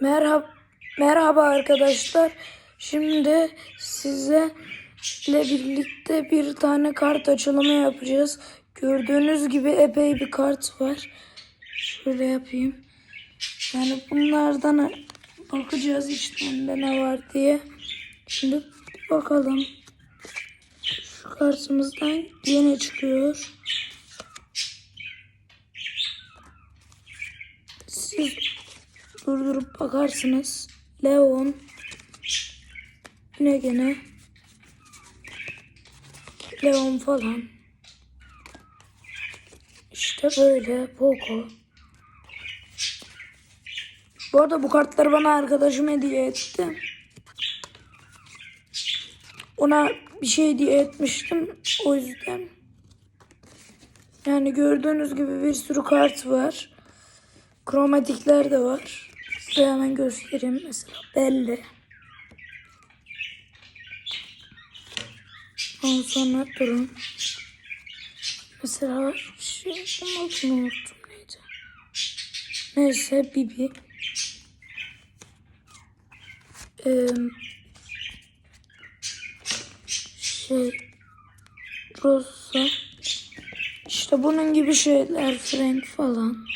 Merhaba, merhaba arkadaşlar. Şimdi size ile birlikte bir tane kart açılımı yapacağız. Gördüğünüz gibi epey bir kart var. Şöyle yapayım. Yani bunlardan bakacağız içlerinde ne var diye. Şimdi bakalım. Şu kartımızdan yine çıkıyor. Siz durdurup bakarsınız. Leon yine gene Leon falan. İşte böyle Poco. Bu arada bu kartları bana arkadaşım hediye etti. Ona bir şey hediye etmiştim. O yüzden. Yani gördüğünüz gibi bir sürü kart var. Kromatikler de var. Size hemen göstereyim mesela. Belli. Ondan sonra durun. Mesela şey adını unuttum neydi. Neyse Bibi. Ee, şey Rosa. İşte bunun gibi şeyler Frank falan.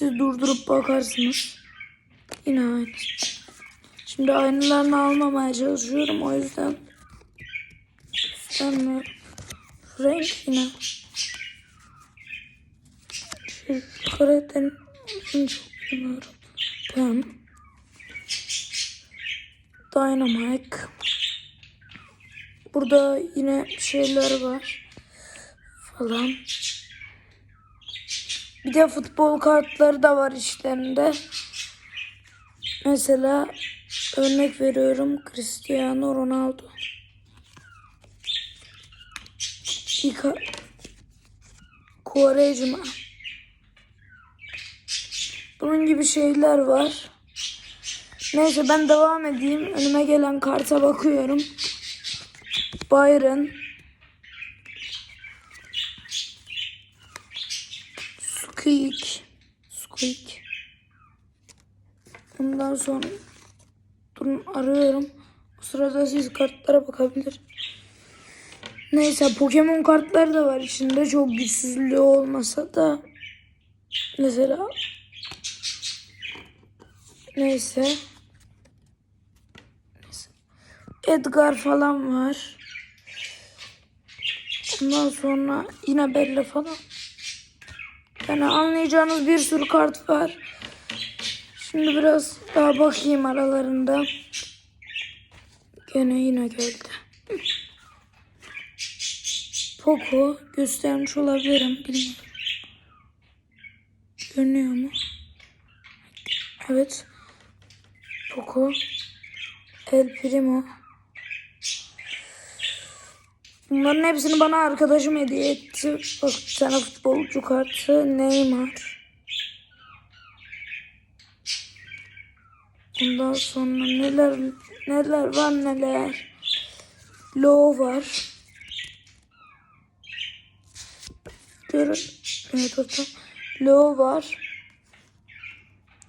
Siz durdurup bakarsınız. Yine aynı. Şimdi aynılarını almamaya çalışıyorum o yüzden göstermiyorum. Frank yine. Şey, karakterin çok bilmiyorum. Pam. Dynamite. Burada yine şeyler var. Falan. Bir de futbol kartları da var işlerinde. Mesela örnek veriyorum Cristiano Ronaldo. Ika Quaresma. Bunun gibi şeyler var. Neyse ben devam edeyim. Önüme gelen karta bakıyorum. Byron. Squeak. Squeak. Ondan sonra durun arıyorum. Bu sırada siz kartlara bakabilir. Neyse Pokemon kartları da var içinde. Çok güçsüzlüğü olmasa da. Mesela. Neyse. Neyse. Edgar falan var. Ondan sonra yine Bella falan. Yani anlayacağınız bir sürü kart var. Şimdi biraz daha bakayım aralarında. Gene yine geldi. Poco göstermiş olabilirim. Bilmiyorum. Görünüyor mu? Evet. Poco. El Primo. Bunların hepsini bana arkadaşım hediye etti. Bak bir tane futbolcu kartı. Neymar. Ondan sonra neler neler var neler. Low var. Görün. Evet orada. Low var.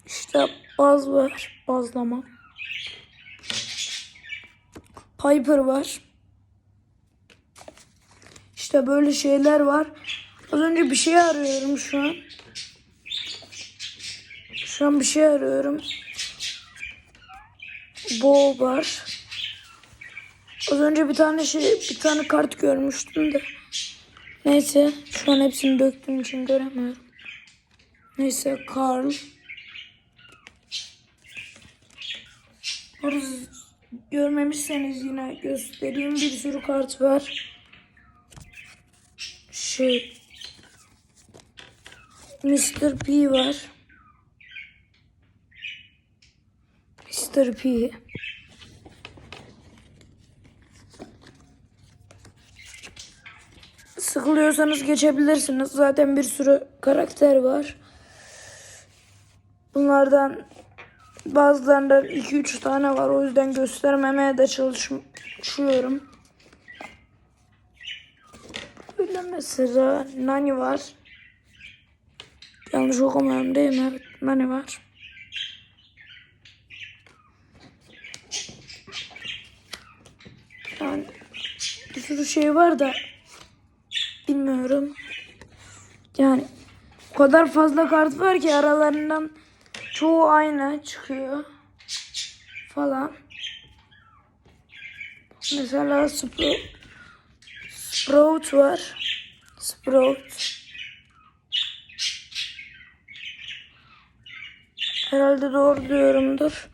İşte baz var. Bazlama. Piper var. İşte böyle şeyler var. Az önce bir şey arıyorum şu an. Şu an bir şey arıyorum. Bol var. Az önce bir tane şey, bir tane kart görmüştüm de. Neyse, şu an hepsini döktüğüm için göremiyorum. Neyse. Orası görmemişseniz yine göstereyim. Bir sürü kart var. Şey, Mr. P var. Mr. P. Sıkılıyorsanız geçebilirsiniz. Zaten bir sürü karakter var. Bunlardan bazılarında 2-3 tane var. O yüzden göstermemeye de çalışıyorum. Sıra Nani var. Yanlış okumuyorum değil mi? Evet Nani var. Yani bir sürü şey var da bilmiyorum. Yani o kadar fazla kart var ki aralarından çoğu aynı çıkıyor falan. Mesela Sprout var. Sprout. Herhalde doğru diyorumdur.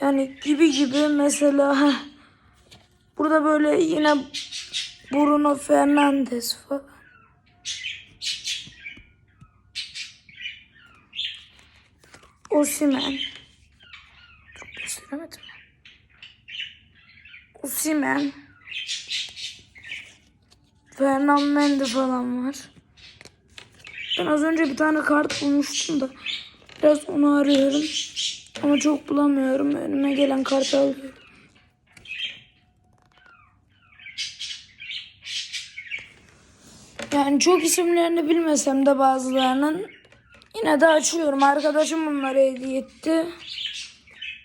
Yani gibi gibi mesela burada böyle yine Bruno Fernandes falan. Osimhen. Çok gösteremedim. Osimhen. Fernand Mendy falan var. Ben az önce bir tane kart bulmuştum da biraz onu arıyorum. Ama çok bulamıyorum. Önüme gelen kartı alıyorum. Yani çok isimlerini bilmesem de bazılarının yine de açıyorum. Arkadaşım bunları hediye etti.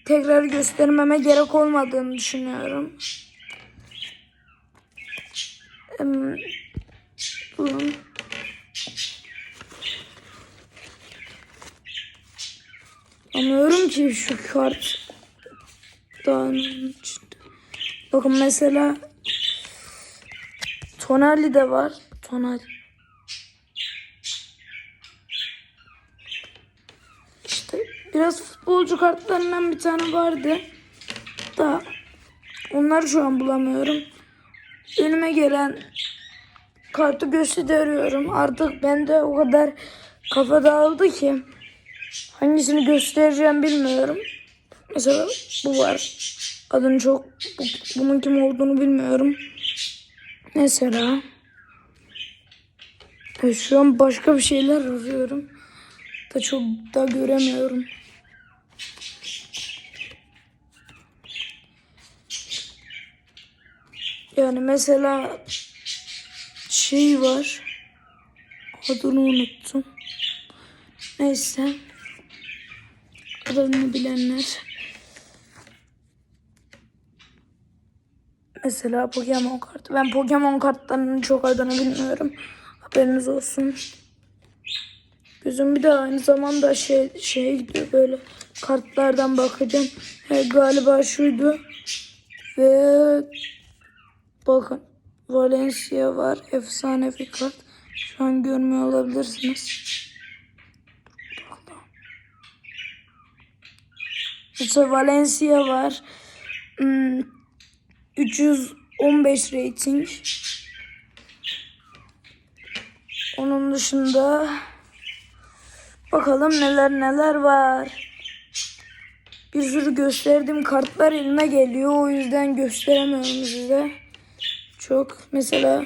Tekrar göstermeme gerek olmadığını düşünüyorum. Em, Durun. Anlıyorum ki şu kart dağının içinde. Bakın mesela Tonali de var. Tonali. İşte biraz futbolcu kartlarından bir tane vardı. Da onları şu an bulamıyorum. Önüme gelen kartı gösteriyorum. Artık bende o kadar kafa dağıldı ki hangisini göstereceğim bilmiyorum. Mesela bu var. Adını çok bu- bunun kim olduğunu bilmiyorum. Mesela şu an başka bir şeyler arıyorum. Da çok da göremiyorum. Yani mesela şey var. Adını unuttum. Neyse. Adını bilenler. Mesela Pokemon kartı. Ben Pokemon kartlarının çok adını bilmiyorum. Haberiniz olsun. Gözüm bir de aynı zamanda şey şeye gidiyor böyle kartlardan bakacağım. He, galiba şuydu. Ve bakın Valencia var. Efsane bir kart. Şu an görmüyor olabilirsiniz. Mesela Valencia var. Hmm, 315 rating. Onun dışında bakalım neler neler var. Bir sürü gösterdiğim kartlar elime geliyor. O yüzden gösteremiyorum size. Çok mesela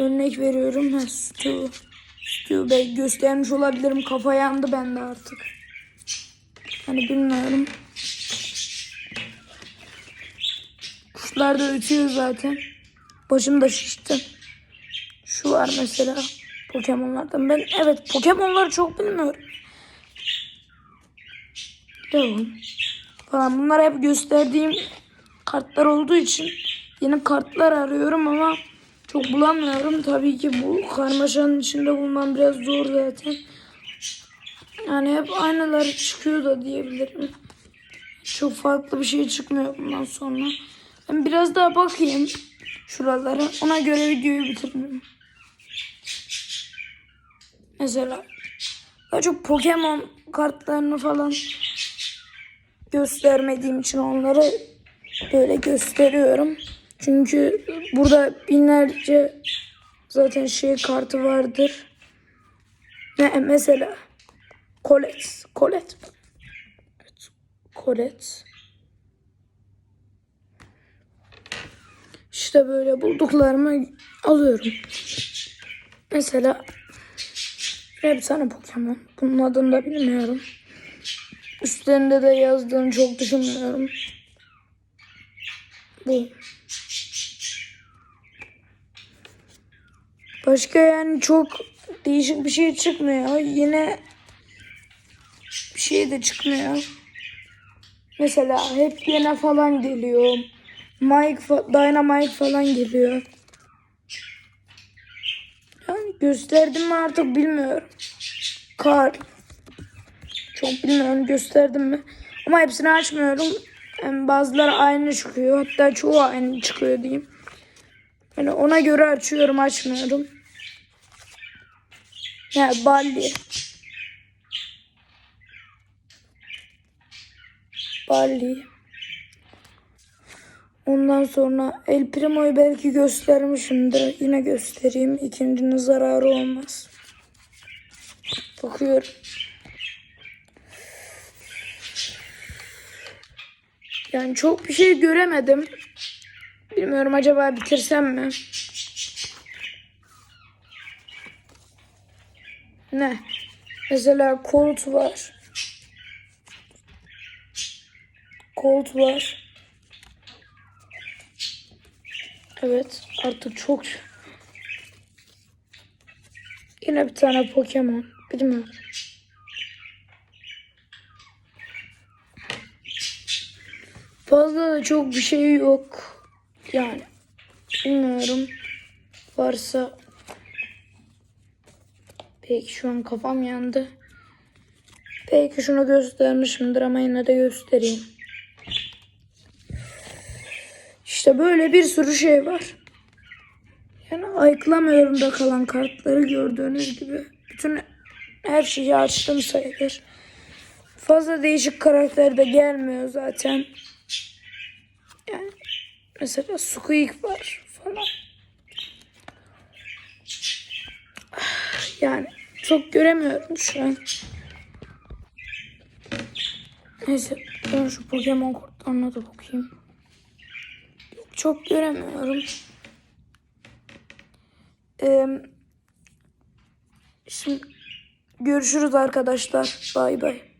örnek veriyorum. Ha, Stu. Stu Bey göstermiş olabilirim. Kafa yandı bende artık. Hani bilmiyorum. Kuşlar da ötüyor zaten. Başım da şişti. Şu var mesela. Pokemonlardan. Ben evet Pokemonları çok bilmiyorum. Devam. Falan bunlar hep gösterdiğim kartlar olduğu için yeni kartlar arıyorum ama çok bulamıyorum. Tabii ki bu karmaşanın içinde bulmam biraz zor zaten. Yani hep aynıları çıkıyor da diyebilirim. Çok farklı bir şey çıkmıyor bundan sonra. Ben biraz daha bakayım şuralara. Ona göre videoyu bitiririm. Mesela daha çok Pokemon kartlarını falan göstermediğim için onları böyle gösteriyorum. Çünkü burada binlerce zaten şey kartı vardır. Ne mesela Colette, Colette. Evet, Colette. İşte böyle bulduklarımı alıyorum. Mesela bir tane Pokemon. Bunun adını da bilmiyorum. Üstlerinde de yazdığını çok düşünmüyorum. Bu. Başka yani çok değişik bir şey çıkmıyor. Yine bir şey de çıkmıyor. Mesela hep yine falan geliyor. Mike, fa- Dynamite falan geliyor. Yani gösterdim mi artık bilmiyorum. Kar. Çok bilmiyorum gösterdim mi. Ama hepsini açmıyorum. Yani bazıları aynı çıkıyor. Hatta çoğu aynı çıkıyor diyeyim. Yani ona göre açıyorum açmıyorum. Yani Balli. Balli. Ondan sonra El Primo'yu belki göstermişimdir. Yine göstereyim. İkincinin zararı olmaz. Bakıyorum. Yani çok bir şey göremedim. Bilmiyorum acaba bitirsem mi? Ne? Mesela Colt var. Colt var. Evet artık çok Yine bir tane Pokemon. Bilmiyorum. Fazla da çok bir şey yok. Yani bilmiyorum. Varsa belki şu an kafam yandı. Belki şunu göstermişimdir ama yine de göstereyim. İşte böyle bir sürü şey var. Yani ayıklamıyorum da kalan kartları gördüğünüz gibi. Bütün her şeyi açtım sayılır. Fazla değişik karakter de gelmiyor zaten. Yani mesela Squeak var falan. Yani çok göremiyorum şu an. Neyse ben şu Pokemon kartlarına da bakayım. Çok göremiyorum. Ee, şimdi görüşürüz arkadaşlar. Bay bay.